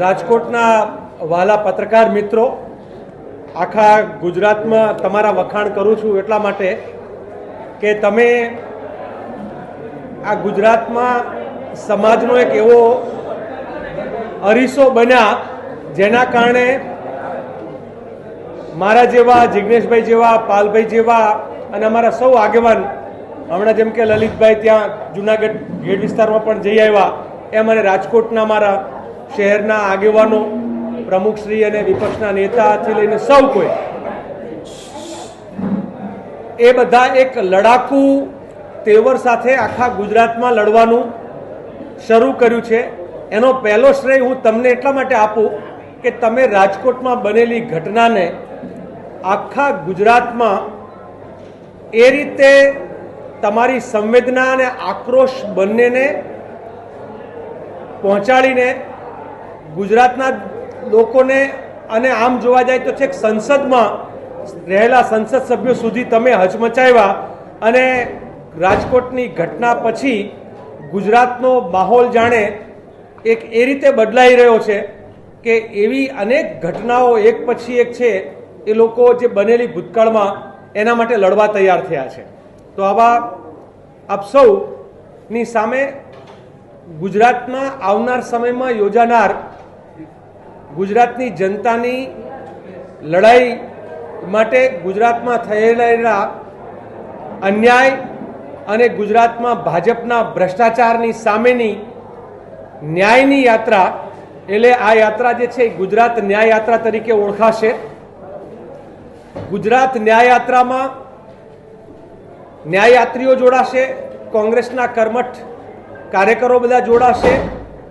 રાજકોટના વાલા પત્રકાર મિત્રો, આખા ગુજરાતમાં તમારા વખાણ કરું છું એટલા માટે કે તમે આ ગુજરાતમાં સમાજનો એક એવો અરીસો બન્યા જેના કારણે મારા જેવા જિજ્ઞેશભાઈ જેવા, પાલભાઈ જેવા અને અમારા સૌ આગેવાન, હમણાં જેમ કે લલિતભાઈ ત્યાં જુનાગઢ ગેટ વિસ્તારમાં પણ જઈ આવ્યા, એમ અને રાજકોટના મારા શહેરના આગેવાનો, પ્રમુખશ્રી અને વિપક્ષના નેતાથી લઈને સૌ કોઈ. એ બધા એક લડાકુ તેવર સાથે આખા ગુજરાતમાં લડવાનું શરૂ કર્યું છે. એનો પહેલો શ્રેય હું તમને એટલા માટે આપું કે તમે રાજકોટમાં બનેલી ઘટનાને આખા ગુજરાતમાં એ રીતે તમારી સંવેદના અને આક્રોશ બંનેને પહોંચાડીને ગુજરાતના લોકોને અને આમ જોવા જાય તો છેક સંસદમાં રહેલા સંસદ સભ્યો સુધી તમે હચમચાવ્યા અને રાજકોટની ઘટના પછી ગુજરાતનો માહોલ જાણે એક એ રીતે બદલાઈ રહ્યો છે કે એવી અનેક ઘટનાઓ એક પછી એક છે એ લોકો જે બનેલી ભૂતકાળમાં એના માટે લડવા તૈયાર થયા છે. તો આવા આપ સૌની સામે ગુજરાતમાં આવનાર સમયમાં યોજાનાર ગુજરાતની જનતાની લડાઈ માટે ગુજરાતમાં થયેલા અન્યાય અને ગુજરાતમાં ભાજપના ભ્રષ્ટાચારની સામેની ન્યાયની યાત્રા, એટલે આ યાત્રા જે છે ગુજરાત ન્યાય યાત્રા તરીકે ઓળખાશે. ગુજરાત ન્યાય યાત્રામાં ન્યાયયાત્રીઓ જોડાશે, કોંગ્રેસના કર્મઠ કાર્યકરો બધા જોડાશે.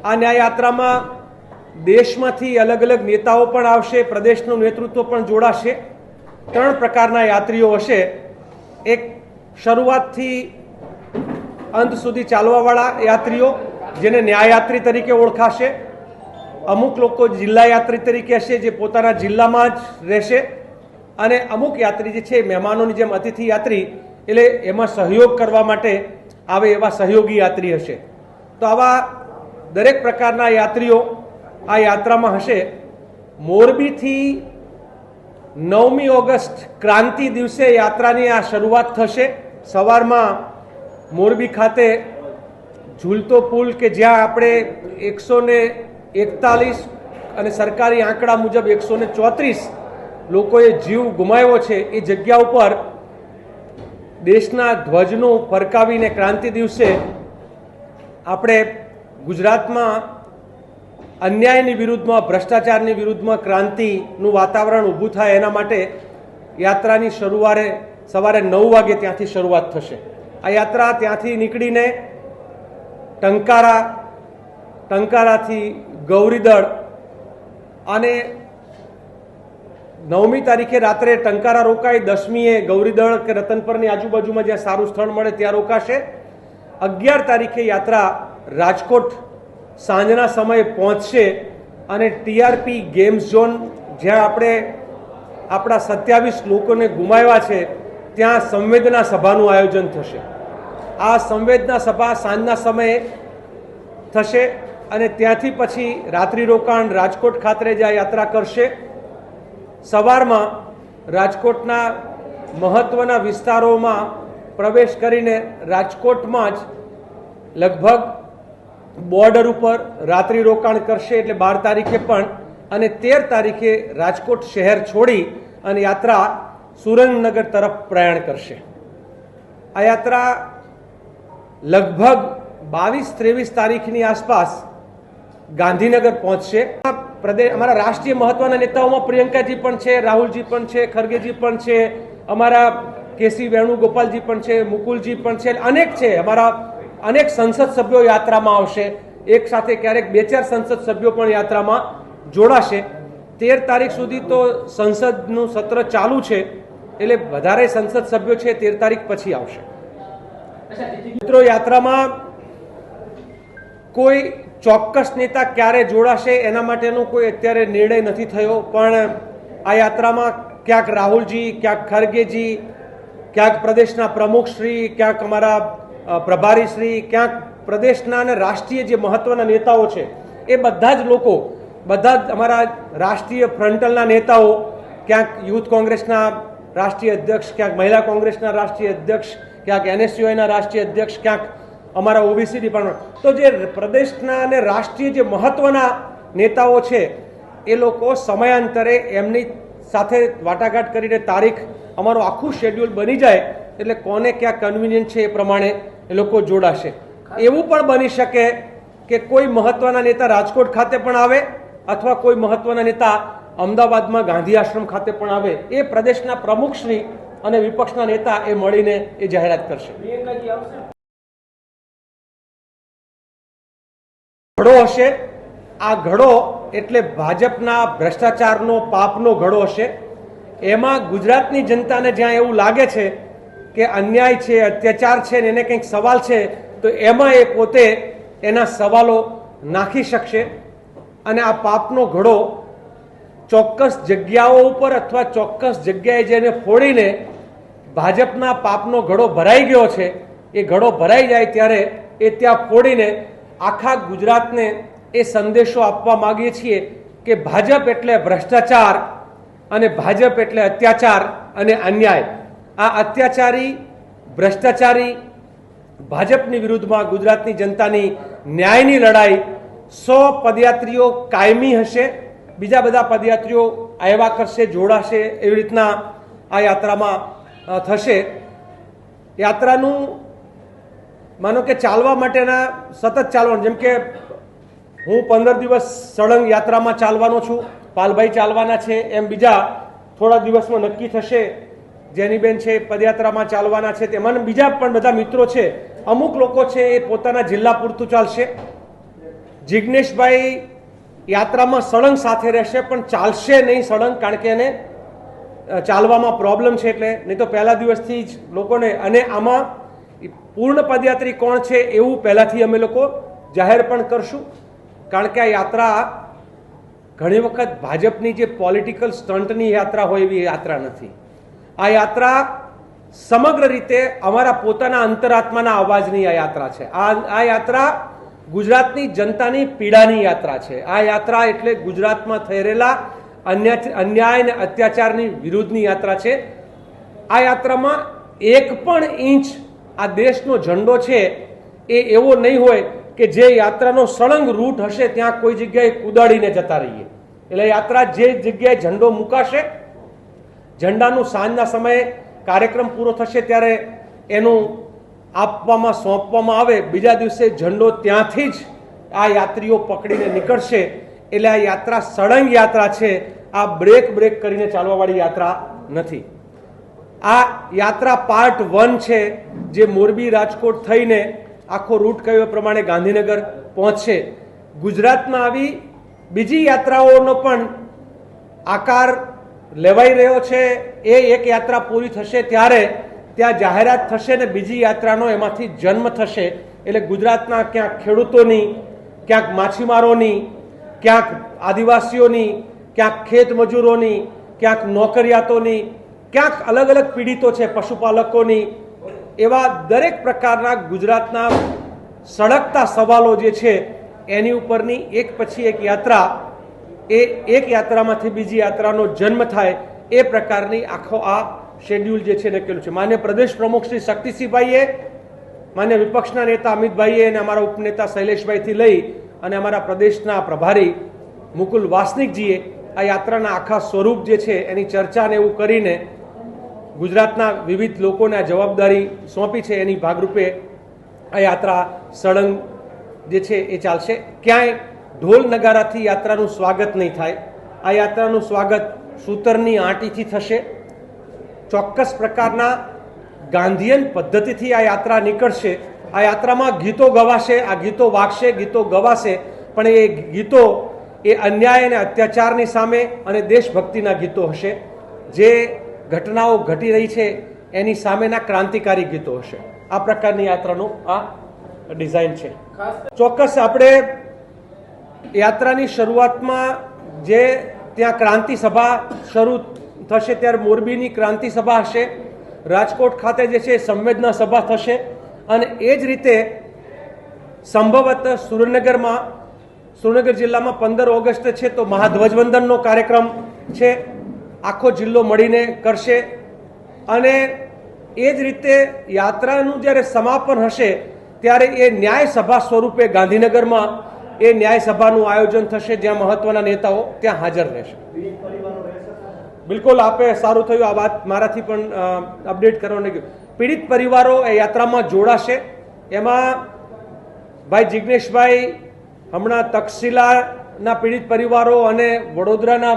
આ ન્યાયયાત્રામાં દેશમાંથી અલગ અલગ નેતાઓ પણ આવશે, પ્રદેશનું નેતૃત્વ પણ જોડાશે. ત્રણ પ્રકારના યાત્રીઓ હશે. એક શરૂઆતથી અંત સુધી ચાલવાવાળા યાત્રીઓ, જેને ન્યાયયાત્રી તરીકે ઓળખાશે. અમુક લોકો જિલ્લા યાત્રી તરીકે હશે, જે પોતાના જિલ્લામાં જ રહેશે. અને અમુક યાત્રી જે છે, મહેમાનોની જેમ અતિથિ યાત્રી, એટલે એમાં સહયોગ કરવા માટે આવે એવા સહયોગી યાત્રી હશે. તો આવા દરેક પ્રકારના યાત્રીઓ આ યાત્રામાં હશે. મોરબીથી નવમી ઓગસ્ટ ક્રાંતિ દિવસે યાત્રાની આ શરૂઆત થશે. સવારમાં મોરબી ખાતે ઝૂલતો પુલ કે જ્યાં આપણે એકસો એકતાલીસ અને સરકારી આંકડા મુજબ એકસો ચોત્રીસ લોકોએ જીવ ગુમાવ્યો છે, એ જગ્યા ઉપર દેશના ધ્વજનું ફરકાવીને ક્રાંતિ દિવસે આપણે ગુજરાતમાં અન્યાયની વિરુદ્ધમાં, ભ્રષ્ટાચારની વિરુદ્ધમાં, ક્રાંતિનું વાતાવરણ ઊભું થાય એના માટે યાત્રાની શરૂઆરે સવારે નવ વાગે ત્યાંથી શરૂઆત થશે. આ યાત્રા ત્યાંથી નીકળીને ટંકારા, ટંકારાથી ગૌરીદળ અને નવમી તારીખે રાત્રે ટંકારા રોકાય દસમીએ ગૌરીદળ કે રતનપરની આજુબાજુમાં જ્યાં સારું સ્થળ મળે ત્યાં રોકાશે. અગિયાર તારીખે યાત્રા રાજકોટ સાંજના સમયે પહોંચશે અને ટીઆરપી ગેમ્સ ઝોન જ્યાં આપણે આપણા સત્યાવીસ લોકોને ગુમાવ્યા છે, ત્યાં સંવેદના સભાનું આયોજન થશે. આ સંવેદના સભા સાંજના સમયે થશે અને ત્યાંથી પછી રાત્રિ રોકાણ રાજકોટ ખાતે જ્યાં યાત્રા કરશે. સવારમાં રાજકોટના મહત્વના વિસ્તારોમાં પ્રવેશ કરીને રાજકોટમાં જ લગભગ બોર્ડર ઉપર રાત્રિ રોકાણ કરશે એટલે બાર તારીખે પણ અને તેર તારીખે રાજકોટ શહેર છોડી અને યાત્રા સુરેન્દ્રનગર તરફ પ્રયાણ કરશે. આ યાત્રા લગભગ બાવીસ ત્રેવીસ તારીખની આસપાસ ગાંધીનગર પહોંચશે. પ્રદેશ અમારા રાષ્ટ્રીય મહત્વના નેતાઓમાં પ્રિયંકાજી પણ છે, રાહુલજી પણ છે, ખરગેજી પણ છે, અમારા કેસી વેણુગોપાલજી પણ છે, મુકુલજી પણ છે અનેક છે. અમારા અનેક સંસદ સભ્યો યાત્રામાં આવશે. એક સાથે ક્યારેક બે ચાર સંસદ સભ્યો પણ યાત્રામાં જોડાશે. તેર તારીખ સુધી તો સંસદનું સત્ર ચાલુ છે. એટલે વધારે સંસદ સભ્યો છે તેર તારીખ પછી આવશે. મિત્રો યાત્રામાં કોઈ ચોક્કસ નેતા ક્યારે જોડાશે એના માટેનો કોઈ અત્યારે નિર્ણય નથી થયો. પણ આ યાત્રામાં ક્યાંક રાહુલજી ક્યાંક ખરગેજી ક્યાંક પ્રદેશના પ્રમુખશ્રી ક્યાંક અમારા પ્રભારીશ્રી ક્યાંક પ્રદેશના અને રાષ્ટ્રીય જે મહત્વના નેતાઓ છે, એ બધા જ લોકો, બધા જ અમારા રાષ્ટ્રીય ફ્રન્ટલના નેતાઓ, ક્યાંક યુથ કોંગ્રેસના રાષ્ટ્રીય અધ્યક્ષ, ક્યાંક મહિલા કોંગ્રેસના રાષ્ટ્રીય અધ્યક્ષ, ક્યાંક એનએસયુઆઈના રાષ્ટ્રીય અધ્યક્ષ, ક્યાંક અમારા ઓબીસી ડિપાર્ટમેન્ટ. તો જે પ્રદેશના અને રાષ્ટ્રીય જે મહત્વના નેતાઓ છે, એ લોકો સમયાંતરે એમની સાથે વાટાઘાટ કરીને તારીખ, અમારું આખું શેડ્યુલ બની જાય એટલે કોને ક્યાં કન્વિનિયન્ટ છે એ પ્રમાણે એ લોકો જોડાશે. એવું પણ બની શકે કે કોઈ મહત્વના નેતા રાજકોટ ખાતે પણ આવે અથવા કોઈ મહત્વના નેતા અમદાવાદમાં ગાંધી આશ્રમ ખાતે પણ આવે. એ પ્રદેશના પ્રમુખશ્રી અને વિપક્ષના નેતા એ મળીને એ જાહેરાત કરશે. ઘડો હશે. આ ઘડો એટલે ભાજપના ભ્રષ્ટાચારનો પાપનો ઘડો હશે. એમાં ગુજરાતની જનતાને જ્યાં એવું લાગે છે કે અન્યાય છે, અત્યાચાર છે ને એને કંઈક સવાલ છે, તો એમાં એ પોતે એના સવાલો નાખી શકશે અને આ પાપનો ઘડો ચોક્કસ જગ્યાઓ ઉપર અથવા ચોક્કસ જગ્યાએ જેને ફોડીને ભાજપના પાપનો ઘડો ભરાઈ ગયો છે, એ ઘડો ભરાઈ જાય ત્યારે એ ત્યાં ફોડીને આખા ગુજરાતને એ સંદેશો આપવા માગીએ છીએ કે ભાજપ એટલે ભ્રષ્ટાચાર અને ભાજપ એટલે અત્યાચાર અને અન્યાય. આ અત્યાચારી, ભ્રષ્ટાચારી, ભાજપની વિરુદ્ધમાં ગુજરાતની જનતાની ન્યાયની લડાઈ, સો પદયાત્રીઓ કાયમી હશે, બીજા બધા પદયાત્રીઓ આવ્યા કરશે, જોડાશે, એવી રીતના આ યાત્રામાં થશે. યાત્રાનું, માનો કે ચાલવા માટેના સતત ચાલવાનું, જેમ કે હું પંદર દિવસ સળંગ યાત્રામાં ચાલવાનો છું, પાલભાઈ ચાલવાના છે, એમ બીજા થોડા દિવસમાં નક્કી થશે. જેનીબેન છે, પદયાત્રામાં ચાલવાના છે, તેમાં બીજા પણ બધા મિત્રો છે, અમુક લોકો છે એ પોતાના જિલ્લા પૂરતું ચાલશે. જિજ્ઞેશભાઈ યાત્રામાં સળંગ સાથે રહેશે, પણ ચાલશે નહીં સળંગ, કારણ કે એને ચાલવામાં પ્રોબ્લેમ છે એટલે, નહીં તો પહેલા દિવસથી જ લોકોને, અને આમાં પૂર્ણ પદયાત્રી કોણ છે એવું પહેલાંથી અમે લોકો જાહેર પણ કરશું. કારણ કે આ યાત્રા ઘણી વખત ભાજપની જે પોલિટિકલ સ્ટન્ટની યાત્રા હોય એવી યાત્રા નથી. આ યાત્રા સમગ્ર રીતે અમારા પોતાના અંતરાત્માના અવાજની આ યાત્રા છે. આ આ યાત્રા ગુજરાતની જનતાની પીડાની યાત્રા છે. આ યાત્રા એટલે ગુજરાતમાં થઈ રહેલા અન્ય, અન્યાય અને અત્યાચારની વિરુદ્ધની યાત્રા છે. આ યાત્રામાં એક પણ ઇંચ આ દેશનો ઝંડો છે એ એવો નહીં હોય કે જે યાત્રાનો સળંગ રૂટ હશે ત્યાં કોઈ જગ્યાએ કુદાડીને જતા રહીએ. એટલે યાત્રા જે જગ્યાએ ઝંડો મુકાશે ઝંડાનું સાંજના સમયે કાર્યક્રમ પૂરો થશે ત્યારે એનું આપવામાં, સોંપવામાં આવે. બીજા દિવસે ઝંડો ત્યાંથી જ આ યાત્રીઓ પકડીને નીકળશે. એટલે આ યાત્રા સળંગ યાત્રા છે. આ બ્રેક બ્રેક કરીને ચાલવાવાળી યાત્રા નથી. આ યાત્રા પાર્ટ વન છે, જે મોરબી રાજકોટ થઈને આખો રૂટ કયો પ્રમાણે ગાંધીનગર પહોંચશે. ગુજરાતમાં આવી બીજી યાત્રાઓનો પણ આકાર લેવાઈ રહ્યો છે, એ એક યાત્રા પૂરી થશે ત્યારે ત્યાં જાહેરાત થશે ને બીજી યાત્રાનો એમાંથી જન્મ થશે. એટલે ગુજરાતના ક્યાંક ખેડૂતોની, ક્યાંક માછીમારોની, ક્યાંક આદિવાસીઓની, ક્યાંક ખેત મજૂરોની, ક્યાંક નોકરિયાતોની, ક્યાંક અલગ અલગ પીડિતો છે, પશુપાલકોની, એવા દરેક પ્રકારના ગુજરાતના સળગતા સવાલો જે છે, એની ઉપરની એક પછી એક યાત્રા એ એક યાત્રામાંથી બીજી યાત્રાનો જન્મ થાય એ પ્રકારની આખો આ શેડ્યુલ જે છે નક્કેલું છે. માન્ય પ્રદેશ પ્રમુખ શ્રી શક્તિસિંહભાઈએ, માન્ય વિપક્ષના નેતા અમિતભાઈએ અને અમારા ઉપનેતા શૈલેષભાઈથી લઈ અને અમારા પ્રદેશના પ્રભારી મુકુલ વાસનિકજીએ આ યાત્રાના આખા સ્વરૂપ જે છે એની ચર્ચાને એવું કરીને ગુજરાતના વિવિધ લોકોને આ જવાબદારી સોંપી છે. એની ભાગરૂપે આ યાત્રા સળંગ જે છે એ ચાલશે. ક્યાંય ઢોલ નગારાથી યાત્રાનું સ્વાગત નહીં થાય. આ યાત્રાનું સ્વાગત સૂતરની આંટીથી થશે. ચોક્કસ પ્રકારના ગાંધીયન પદ્ધતિથી આ યાત્રા નીકળશે. આ યાત્રામાં ગીતો ગવાશે આ ગીતો વાગશે ગીતો ગવાશે પણ એ ગીતો એ અન્યાય અને અત્યાચારની સામે અને દેશભક્તિના ગીતો હશે. જે ઘટનાઓ ઘટી રહી છે એની સામેના ક્રાંતિકારી ગીતો હશે. આ પ્રકારની યાત્રાનું આ ડિઝાઇન છે. ચોક્કસ આપણે યાત્રાની શરૂઆતમાં જે ત્યાં ક્રાંતિ સભા શરૂ થશે, ત્યારે મોરબીની ક્રાંતિ સભા હશે, રાજકોટ ખાતે જે છે સંવેદના સભા થશે અને એ જ રીતે સંભવત સુરેન્દ્રનગરમાં, સુરેન્દ્રનગર જિલ્લામાં પંદર ઓગસ્ટ છે તો મહાધ્વજવંદનનો કાર્યક્રમ છે, આખો જિલ્લો મળીને કરશે. અને એ જ રીતે યાત્રાનું જ્યારે સમાપન હશે, ત્યારે એ ન્યાય સભા સ્વરૂપે ગાંધીનગરમાં એ ન્યાય સભાનું આયોજન થશે જ્યાં મહત્વના નેતાઓ ત્યાં હાજર રહેશે. બિલકુલ આપે સારું થયું આ વાત મારાથી પણ અપડેટ કરવાનું ગયું. પીડિત પરિવારો એ યાત્રામાં જોડાશે. એમાં ભાઈ જિગ્નેશભાઈ, હમણાં તક્ષશિલાના પીડિત પરિવારો અને વડોદરાના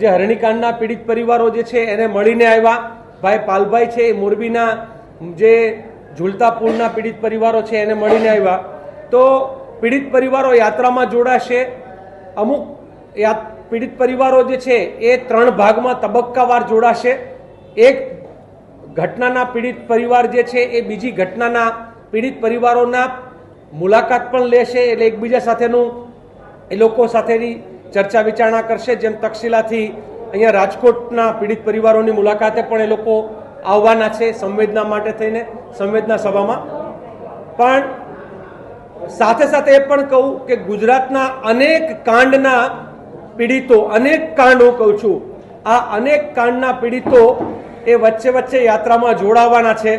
જે હરણીકાંડના પીડિત પરિવારો જે છે એને મળીને આવ્યા. ભાઈ પાલભાઈ છે એ મોરબીના જે ઝુલતાપુરના પીડિત પરિવારો છે એને મળીને આવ્યા. તો પીડિત પરિવારો યાત્રામાં જોડાશે. અમુક પીડિત પરિવારો જે છે, એ ત્રણ ભાગમાં તબક્કાવાર જોડાશે. એક ઘટનાના પીડિત પરિવાર જે છે, એ બીજી ઘટનાના પીડિત પરિવારોના મુલાકાત પણ લેશે એટલે એકબીજા સાથેનું એ લોકો સાથેની ચર્ચા વિચારણા કરશે. જેમ તક્ષશિલાથી અહીંયા રાજકોટના પીડિત પરિવારોની મુલાકાતે પણ એ લોકો આવવાના છે સંવેદના માટે થઈને, સંવેદના સભામાં. પણ સાથે સાથે એ પણ કહું કે ગુજરાતના અનેક કાંડના પીડિતો, અનેક કાંડ હું કહું છું. આ અનેક કાંડના પીડિતો એ વચ્ચે વચ્ચે યાત્રામાં જોડાવાના છે.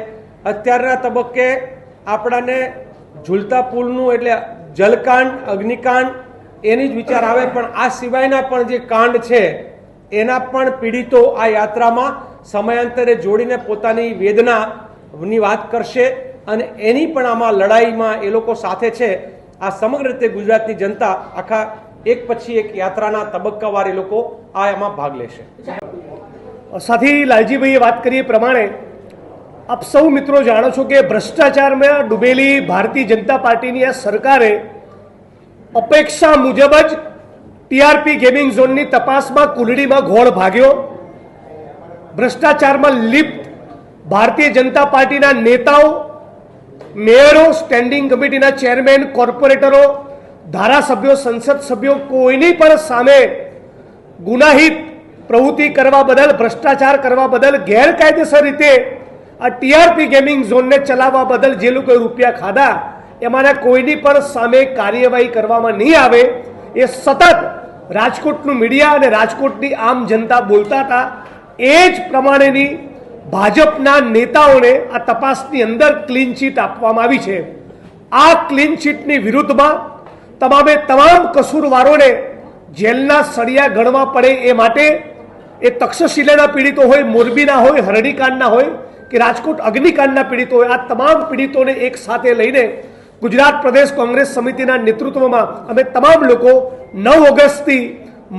અત્યારના તબક્કે આપણાને ઝૂલતા પુલનું એટલે જલકાંડ, અગ્નિકાંડ એની જ વિચાર આવે, પણ આ સિવાયના પણ જે કાંડ છે, એના પણ પીડિતો આ યાત્રામાં સમયાંતરે જોડીને પોતાની વેદનાની વાત કરશે. અને એની પણ આમાં લડાઈમાં એ લોકો સાથે છે. આ સમગ્ર રીતે ગુજરાતની જનતા આખા એક પછી એક યાત્રાના તબક્કાવાર એ લોકો આ એમાં ભાગ લેશે. સાથી લાલજીભાઈએ વાત કરી એ પ્રમાણે આપ સૌ મિત્રો જાણો છો કે ભ્રષ્ટાચારમાં ડૂબેલી ભારતીય જનતા પાર્ટીની આ સરકારે અપેક્ષા મુજબ જ ટીઆરપી ગેમિંગ ઝોનની તપાસમાં કુલડીમાં ઘોળ ભાગ્યો. ભ્રષ્ટાચારમાં લિપ્ત ભારતીય જનતા પાર્ટીના નેતાઓ મેયરો સ્ટેન્ડિંગ કમિટીના ચેરમેન કોર્પોરેટરો ધારાસભ્યો, સંસદ સભ્યો કોઈની પણ સામે ગુનાહિત પ્રવૃત્તિ કરવા બદલ, ભ્રષ્ટાચાર કરવા બદલ, ગેરકાયદેસર રીતે આ ટીઆરપી ગેમિંગ ઝોનને ચલાવવા બદલ જે લોકોએ રૂપિયા ખાધા, એમાંના કોઈની પણ સામે કાર્યવાહી કરવામાં નહીં આવે, એ સતત રાજકોટનું મીડિયા અને રાજકોટની આમ જનતા બોલતા હતા. એ જ પ્રમાણેની ભાજપના નેતાઓને આ તપાસની અંદર ક્લીન ચીટ આપવામાં આવી છે. આ ક્લીન ચીટની વિરુદ્ધમાં તમામે તમામ કસૂરવારોને જેલના સળિયા ગણવા પડે એ માટે એ તક્ષશિલાના પીડિતો હોય, મોરબીના હોય, હરણીકાંડના હોય કે રાજકોટ અગ્નિકાંડના પીડિતો હોય, આ તમામ પીડિતોને એક સાથે લઈને ગુજરાત પ્રદેશ કોંગ્રેસ સમિતિના નેતૃત્વમાં અમે તમામ લોકો નવ ઓગસ્ટથી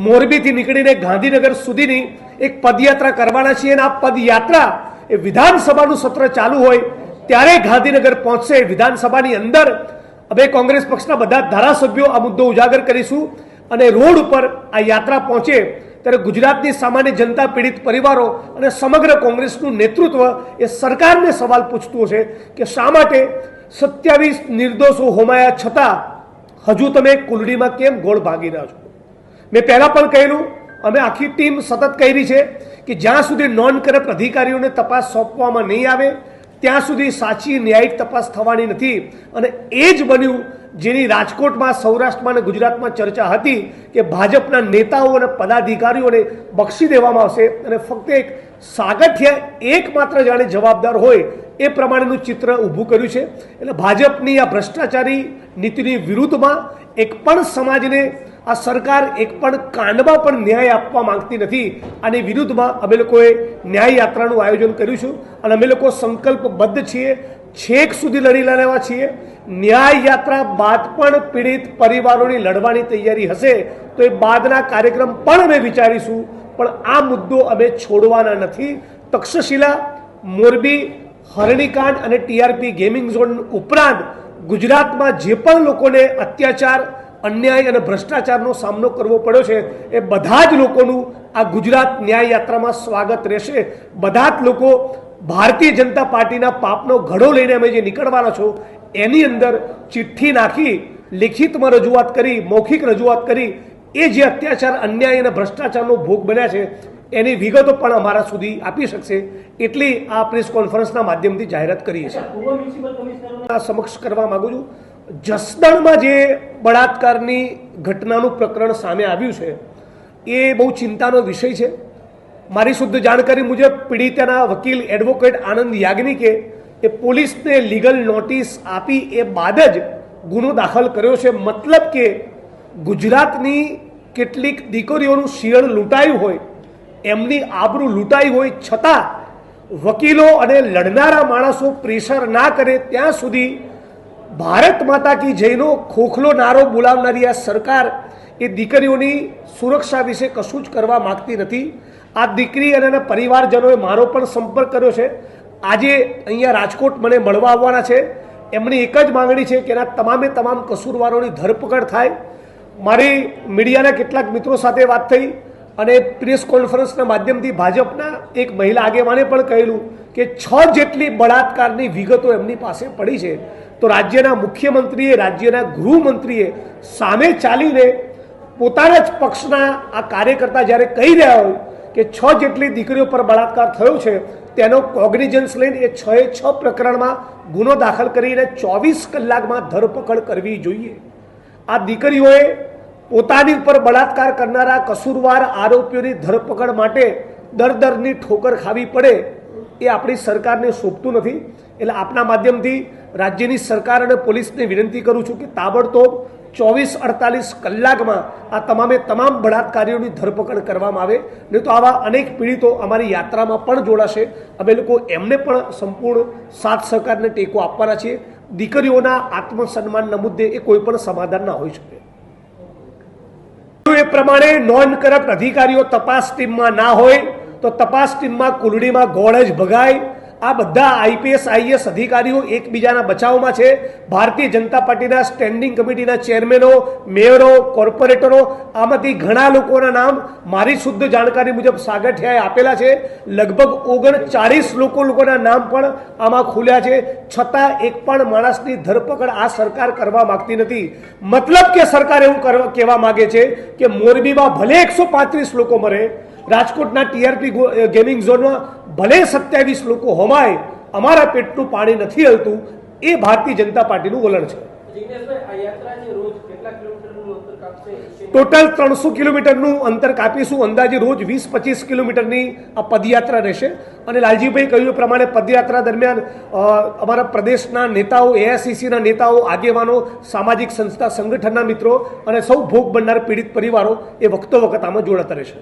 મોરબીથી નીકળીને ગાંધીનગર સુધીની એક પદયાત્રા કરવાના છીએ અને આ પદયાત્રા એ વિધાનસભાનું સત્ર ચાલુ હોય ત્યારે ગાંધીનગર પહોંચશે. વિધાનસભાની અંદર અમે કોંગ્રેસ પક્ષના બધા ધારાસભ્યો આ મુદ્દો ઉજાગર કરીશું અને રોડ ઉપર આ યાત્રા પહોંચે ત્યારે ગુજરાતની સામાન્ય જનતા, પીડિત પરિવારો અને સમગ્ર કોંગ્રેસનું નેતૃત્વ એ સરકારને સવાલ પૂછતું હશે કે શા માટે સત્યાવીસ નિર્દોષો હોમાયા છતાં હજુ તમે કુલડીમાં કેમ ગોળ ભાગી રહ્યા છો? મેં પહેલાં પણ કહેલું અમે આખી ટીમ સતત કરી છે કે જ્યાં સુધી નોન કરપ્ટ અધિકારીઓને તપાસ સોંપવામાં નહીં આવે, ત્યાં સુધી સાચી ન્યાયિક તપાસ થવાની નથી. અને એ જ બન્યું જેની રાજકોટમાં, સૌરાષ્ટ્રમાં અને ગુજરાતમાં ચર્ચા હતી કે ભાજપના નેતાઓ અને પદાધિકારીઓને બક્ષી દેવામાં આવશે. અને ફક્ત એક સાગઠ્ય એકમાત્ર જાણે જવાબદાર હોય એ પ્રમાણેનું ચિત્ર ઊભું કર્યું છે. એટલે ભાજપની આ ભ્રષ્ટાચારી નીતિની વિરુદ્ધમાં એક પણ સમાજને આ સરકાર એક પણ કાંડમાં પણ ન્યાય આપવા માંગતી નથી અને વિરુદ્ધમાં અમે લોકોએ ન્યાય યાત્રાનું આયોજન કર્યું છે અને અમે લોકો સંકલ્પબદ્ધ છીએ, છેક સુધી લડી લેવા છીએ. ન્યાય યાત્રા બાદ પણ પીડિત પરિવારોની લડવાની તૈયારી હશે તો એ બાદના કાર્યક્રમ પણ અમે વિચારીશું. પણ આ મુદ્દો અમે છોડવાના નથી. તક્ષશિલા, મોરબી, હરણીકાંડ અને ટીઆરપી ગેમિંગ ઝોન ઉપરાંત ગુજરાતમાં જે પણ લોકોને અત્યાચાર અન્યાય અને ભ્રષ્ટાચારનો સામનો કરવો પડ્યો છે એ બધા જ લોકોનું આ ગુજરાત ન્યાય યાત્રામાં સ્વાગત રહેશે. બધા જ લોકો ભારતીય જનતા પાર્ટીના પાપનો ઘડો લઈને અમે જે નીકળવાના છો એની અંદર ચિઠ્ઠી નાખી લિખિતમાં રજૂઆત કરી મૌખિક રજૂઆત કરી એ જે અત્યાચાર અન્યાય અને ભ્રષ્ટાચારનો ભોગ બન્યા છે એની વિગતો પણ અમારા સુધી આપી શકશે એટલી આ પ્રેસ કોન્ફરન્સના માધ્યમથી જાહેરાત કરીએ છીએ. સમક્ષ કરવા માગું છું. જસદણમાં જે બળાત્કારની ઘટનાનું પ્રકરણ સામે આવ્યું છે, એ બહુ ચિંતાનો વિષય છે. મારી શુદ્ધ જાણકારી મુજબ પીડિતાના વકીલ એડવોકેટ આનંદ યાજ્ઞિકે એ પોલીસને લીગલ નોટિસ આપી એ બાદ જ ગુનો દાખલ કર્યો છે. મતલબ કે ગુજરાતની કેટલીક દીકરીઓનું શિયળ લૂંટાયું હોય, એમની આબરૂ લૂંટાઈ હોય છતાં વકીલો અને લડનારા માણસો પ્રેશર ના કરે, ત્યાં સુધી ભારત માતા કી જયનો ખોખલો નારો બોલાવનારી આ સરકાર એ દીકરીઓની સુરક્ષા વિશે કશું જ કરવા માગતી નથી. આ દીકરી અને એના પરિવારજનોએ મારો પણ સંપર્ક કર્યો છે. આજે અહીંયા રાજકોટ મને મળવા આવવાના છે. એમની એક જ માંગણી છે કે એના તમામે તમામ કસૂરવારોની ધરપકડ થાય. મારી મીડિયાના કેટલાક મિત્રો સાથે વાત થઈ અને પ્રેસ કોન્ફરન્સના માધ્યમથી ભાજપના એક મહિલા આગેવાને પણ કહેલું કે છ જેટલી બળાત્કારની વિગતો એમની પાસે પડી છે. તો રાજ્યના મુખ્યમંત્રીએ, રાજ્યના ગૃહમંત્રીએ સામે ચાલીને પોતાના જ પક્ષના આ કાર્યકર્તા જ્યારે કહી રહ્યા હોય કે છ જેટલી દીકરીઓ પર બળાત્કાર થયો છે, તેનો કોગ્નિજન્સ લઈને એ છ એ છ પ્રકરણમાં ગુનો દાખલ કરીને ચોવીસ કલાકમાં ધરપકડ કરવી જોઈએ. આ દીકરીઓએ પોતાની ઉપર બળાત્કાર કરનારા કસૂરવાર આરોપીઓની ધરપકડ માટે દર દરની ઠોકર ખાવી પડે એ આપણી સરકારને શોભતું નથી. એટલે આપના માધ્યમથી રાજ્યની સરકાર અને પોલીસને વિનંતી કરું છું કે તાબડતોબ ચોવીસ અડતાલીસ કલાકમાં આ તમામે તમામ બળાત્કારીઓની ધરપકડ કરવામાં આવે. નહીં તો આવા અનેક પીડિતો અમારી યાત્રામાં પણ જોડાશે. અમે લોકો એમને પણ સંપૂર્ણ સાથ સહકારને ટેકો આપવાના છીએ. દીકરીઓના આત્મસન્માનના મુદ્દે એ કોઈ પણ સમાધાન ના હોઈ શકે. એ પ્રમાણે નોન કરપ્ટ અધિકારીઓ તપાસ ટીમમાં ના હોય તો તપાસ ટીમમાં કુલડીમાં ગોળ જ ભગાય. આ બધા આઈપીએસ આઈએસ અધિકારીઓ એકબીજાના બચાવમાં છે. ભારતીય જનતા પાર્ટીના સ્ટેન્ડિંગ કમિટીના ચેરમેનો મેયરો કોર્પોરેટરો આમાંથી ઘણા લોકોના નામ મારી શુદ્ધ જાણકારી મુજબ સાગઠિયાએ આપેલા છે. લગભગ ઓગણચાળીસ લોકો લોકોના નામ પણ આમાં ખુલ્યા છે. છતાં એક પણ માણસની ધરપકડ આ સરકાર કરવા માગતી નથી. મતલબ કે સરકાર એવું કહેવા માગે છે કે મોરબીમાં ભલે એકસો લોકો મરે રાજકોટના ટીઆરપી ગેમિંગ ઝોનમાં ભલે સત્યાવીસ લોકો હોમાય, અમારા પેટનું પાણી નથી હલતું, એ ભારતીય જનતા પાર્ટીનું વલણ છે. ટોટલ ત્રણસો કિલોમીટરનું અંતર કાપીશું, અંદાજે રોજ વીસ પચીસ કિલોમીટરની આ પદયાત્રા રહેશે. અને લાલજીભાઈ કહ્યું પ્રમાણે પદયાત્રા દરમિયાન અમારા પ્રદેશના નેતાઓ, એઆઈસીસીના નેતાઓ, આગેવાનો, સામાજિક સંસ્થા, સંગઠનના મિત્રો અને સૌ ભોગ બનનાર પીડિત પરિવારો એ વખતો વખત આમાં જોડાતા રહેશે.